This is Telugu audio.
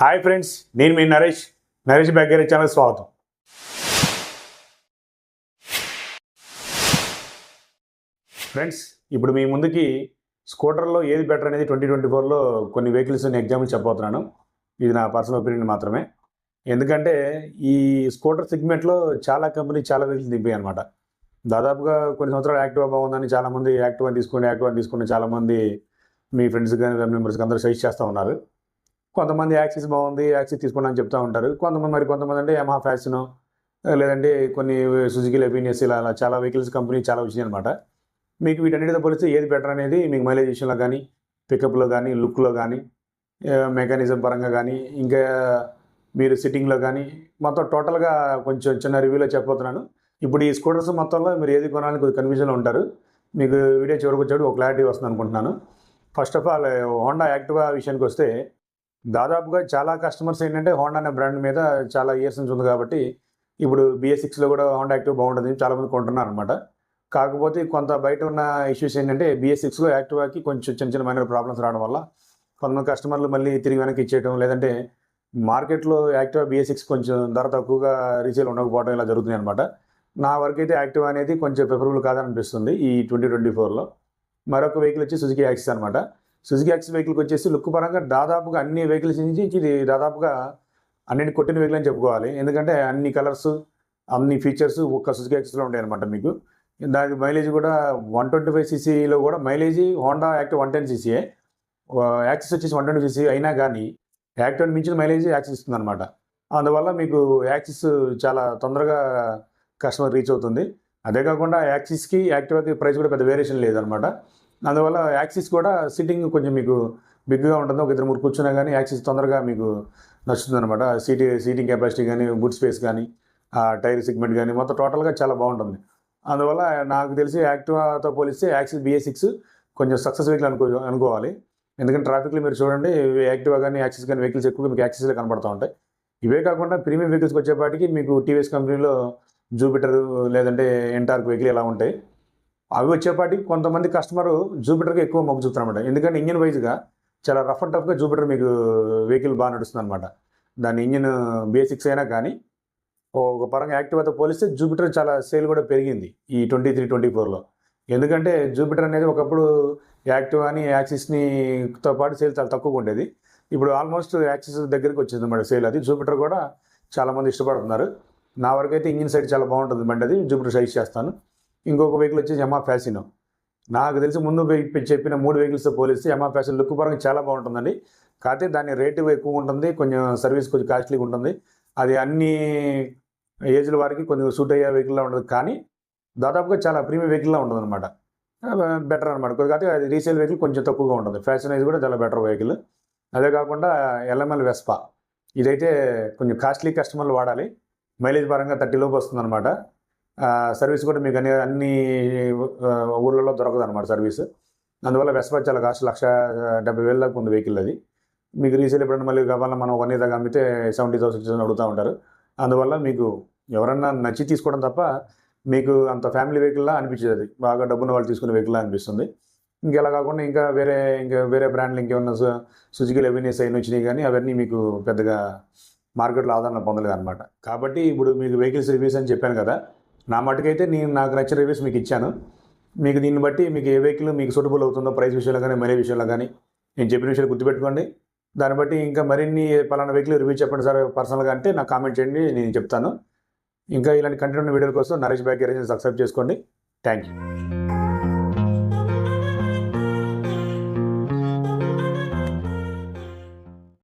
హాయ్ ఫ్రెండ్స్ నేను మీ నరేష్. నరేష్ బ్యాగరీ ఛానల్ స్వాగతం. ఫ్రెండ్స్ ఇప్పుడు మీ ముందుకి స్కూటర్లో ఏది బెటర్ అనేది ట్వంటీ ట్వంటీ ఫోర్లో కొన్ని వెహికల్స్ ఎగ్జాంపుల్ చెప్పబోతున్నాను. ఇది నా పర్సనల్ ఒపీనియన్ మాత్రమే. ఎందుకంటే ఈ స్కూటర్ సెగ్మెంట్లో చాలా కంపెనీ చాలా వెహికల్స్ దింపాయి అనమాట దాదాపుగా కొన్ని సంవత్సరాలు యాక్టివా బాగుందని చాలామంది యాక్టివా తీసుకోండి యాక్టివా తీసుకుని చాలామంది మీ ఫ్రెండ్స్ కానీ ఫ్యామిలీ మెంబర్స్కి అందరూ సజెస్ట్ చేస్తూ ఉన్నారు. కొంతమంది యాక్సిస్ బాగుంది యాక్సిస్ తీసుకోండి అని చెప్తూ ఉంటారు. కొంతమంది మరి కొంతమంది అంటే యమహా ఫ్యాషన్ లేదంటే కొన్ని సుజుకి లెబీనియస్ ఇలా అలా చాలా వెహికల్స్ కంపెనీ చాలా వచ్చింది అనమాట మీకు వీటన్నిటితో పోలిస్తే ఏది బెటర్ అనేది మీకు మైలేజ్ విషయంలో కానీ పికప్లో కానీ లుక్లో కానీ మెకానిజం పరంగా కానీ ఇంకా మీరు సిట్టింగ్లో కానీ మొత్తం టోటల్గా కొంచెం చిన్న రివ్యూలో చెప్పబోతున్నాను. ఇప్పుడు ఈ స్కూటర్స్ మొత్తంలో మీరు ఏది కొనాలని కొద్దిగా కన్ఫ్యూజన్లో ఉంటారు. మీకు వీడియో చివరికి వచ్చాడు ఒక క్లారిటీ వస్తుంది అనుకుంటున్నాను. First of all Honda Activa విషయానికి వస్తే దాదాపుగా చాలా కస్టమర్స్ ఏంటంటే హోండా అనే బ్రాండ్ మీద చాలా ఇయర్స్ నుంచి ఉంది కాబట్టి ఇప్పుడు బిఎస్ సిక్స్లో కూడా హోండా యాక్టివ్ బాగుంటుంది చాలామంది కొంటున్నారు అనమాట కాకపోతే కొంత బయట ఉన్న ఇష్యూస్ ఏంటంటే బిఎస్ సిక్స్లో యాక్టివాకి కొంచెం చిన్న చిన్న మైనర్ ప్రాబ్లమ్స్ రావడం వల్ల కొంతమంది కస్టమర్లు మళ్ళీ తిరిగి వెనక్కి ఇచ్చేయడం లేదంటే మార్కెట్లో యాక్టివా బిఎస్ సిక్స్ కొంచెం ధర తక్కువగా రీసేల్ ఉండకపోవడం ఇలా జరుగుతుంది అనమాట నా వరకు అయితే యాక్టివా అనేది కొంచెం ప్రిఫరబుల్ కాదనిపిస్తుంది ఈ ట్వంటీ ట్వంటీ ఫోర్లో మరొక వెహికల్ వచ్చి సుజుకి యాక్సిస్ అనమాట సుజుకి యాక్సిస్ వెహికల్కి వచ్చేసి లుక్ పరంగా దాదాపుగా అన్ని వెహికల్స్ నుంచి ఇది దాదాపుగా అన్నిటి కొట్టిన వెహికల్ అని చెప్పుకోవాలి. ఎందుకంటే అన్ని కలర్స్ అన్ని ఫీచర్స్ ఒక్క సుజుకి యాక్సిస్లో ఉంటాయి అనమాట మీకు. దానికి మైలేజ్ కూడా వన్ ట్వంటీ ఫైవ్ సీసీలో కూడా mileage Honda active one ten సీసీయే Access వచ్చేసి వన్ ట్వంటీ సీసీ అయినా కానీ యాక్టివ్ మించిన మైలేజ్ యాక్సిస్ ఇస్తుంది అనమాట అందువల్ల మీకు యాక్సిస్ చాలా తొందరగా కస్టమర్ రీచ్ అవుతుంది. అదే కాకుండా యాక్సిస్కి యాక్టివాకి ప్రైస్ కూడా పెద్ద వేరియేషన్ లేదనమాట అందువల్ల యాక్సిస్ కూడా సిట్టింగ్ కొంచెం మీకు బిగ్గా ఉంటుంది ఒక ఇద్దరు ముగ్గురు కూర్చున్నా కానీ యాక్సిస్ తొందరగా మీకు నచ్చుతుంది అనమాట సీటీ సీటింగ్ కెపాసిటీ కానీ బుట్ స్పేస్ కానీ ఆ టైర్ సెగ్మెంట్ కానీ మొత్తం టోటల్గా చాలా బాగుంటుంది. అందువల్ల నాకు తెలిసి యాక్టివాతో పోలిస్తే యాక్సిస్ బిఏ సిక్స్ కొంచెం సక్సెస్ వెహికల్ అనుకో అనుకోవాలి. ఎందుకంటే ట్రాఫిక్లో మీరు చూడండి యాక్టివా కానీ యాక్సిస్ కానీ వెహికల్స్ ఎక్కువగా మీకు యాక్సిస్లో కనబడుతూ ఉంటాయి. ఇవే కాకుండా ప్రీమియం వెహికల్స్కి వచ్చేపాటికి మీకు టీవీఎస్ కంపెనీలో జూపిటర్ లేదంటే ఎంటార్క్ వెహికల్ ఇలా ఉంటాయి. అవి వచ్చేపాటికి కొంతమంది కస్టమర్ జూపిటర్కి ఎక్కువ మొగ్గు చూపుతారనమాట ఎందుకంటే ఇంజిన్ వైజ్గా చాలా రఫ్ అండ్ టఫ్గా జూపిటర్ మీకు వెహికల్ బాగా నడుస్తుంది అనమాట దాని ఇంజిన్ బేసిక్స్ అయినా కానీ ఒక పరంగా యాక్టివ్తో పోలిస్తే జూపిటర్ చాలా సేల్ కూడా పెరిగింది ఈ ట్వంటీ త్రీ ట్వంటీ ఫోర్లో ఎందుకంటే జూపిటర్ అనేది ఒకప్పుడు యాక్టివ్ అని యాక్సిస్ని తో పాటు సేల్ చాలా తక్కువగా ఉండేది. ఇప్పుడు ఆల్మోస్ట్ యాక్సిస్ దగ్గరికి వచ్చింది అనమాట సేల్ అది. జూపిటర్ కూడా చాలామంది ఇష్టపడుతున్నారు. నా వరకు అయితే ఇంజిన్ సైడ్ చాలా బాగుంటుంది బండి అది. జూపిటర్ సైజ్ చేస్తాను. ఇంకొక వెహికల్ వచ్చేసి యమా ఫ్యాషన్ నాకు తెలిసి ముందు చెప్పిన మూడు వెహికల్స్తో పోలిస్తే యమా ఫ్యాషన్ లుక్ పరంగా చాలా బాగుంటుందండి. కాకపోతే దాని రేటు ఎక్కువ ఉంటుంది కొంచెం సర్వీస్ కొంచెం కాస్ట్లీగా ఉంటుంది. అది అన్ని ఏజ్ల వారికి కొంచెం సూట్ అయ్యే వెహికల్లా ఉండదు. కానీ దాదాపుగా చాలా ప్రీమియం వెహికల్లా ఉంటుంది అనమాట బెటర్ అనమాట కాకపోతే అది రీసేల్ వెహికల్ కొంచెం తక్కువగా ఉంటుంది. ఫ్యాషన్ అయితే కూడా చాలా బెటర్ వెహికల్ అదే కాకుండా ఎల్ఎంఎల్ వెస్పా ఇదైతే కొంచెం కాస్ట్లీ కస్టమర్లు వాడాలి. మైలేజ్ పరంగా థర్టీ లోపు వస్తుంది అనమాట సర్వీస్ కూడా మీకు అన్ని అన్ని ఊర్లలో దొరకదు అనమాట సర్వీస్. అందువల్ల వెస్పా చాలా కాస్ట్ లక్ష డెబ్బై వేల దాకా ఉంది వెహికల్ అది. మీకు రీసేల్ ఎప్పుడైనా మళ్ళీ కావాలన్నా మనం వన్ ఇయర్ దాకా అమ్మితే సెవెంటీ థౌసండ్ అడుగుతూ ఉంటారు. అందువల్ల మీకు ఎవరన్నా నచ్చి తీసుకోవడం తప్ప మీకు అంత ఫ్యామిలీ వెహికల్లా అనిపించేది బాగా డబ్బున్న వాళ్ళు తీసుకునే వెహికల్లా అనిపిస్తుంది. ఇంకెలా కాకుండా ఇంకా వేరే ఇంకా వేరే బ్రాండ్లు ఇంకేమన్నా సుజుకీలు సుజుకి లెవెనియస్ అయిన వచ్చినాయి కానీ అవన్నీ మీకు పెద్దగా మార్కెట్లో ఆదరణ పొందలేదు అనమాట కాబట్టి ఇప్పుడు మీకు వెహికల్స్ రివ్యూస్ అని చెప్పాను కదా నా మటుకైతే నేను నాకు నచ్చిన రివ్యూస్ మీకు ఇచ్చాను. మీకు దీన్ని బట్టి మీకు ఏ వెహికల్ మీకు సూటబుల్ అవుతుందో ప్రైస్ విషయంలో కానీ మరే విషయంలో కానీ నేను చెప్పిన విషయాలు గుర్తుపెట్టుకోండి. దాన్ని బట్టి ఇంకా మరిన్ని పలానా వెహికల్ రివ్యూ చెప్పండి సార్ పర్సనల్గా అంటే నాకు కామెంట్ చేయండి నేను చెప్తాను. ఇంకా ఇలాంటి కంటెంట్ ఉన్న వీడియోల కోసం నరేష్ బ్యాగ్ సబ్స్క్రైబ్ చేసుకోండి. Thank you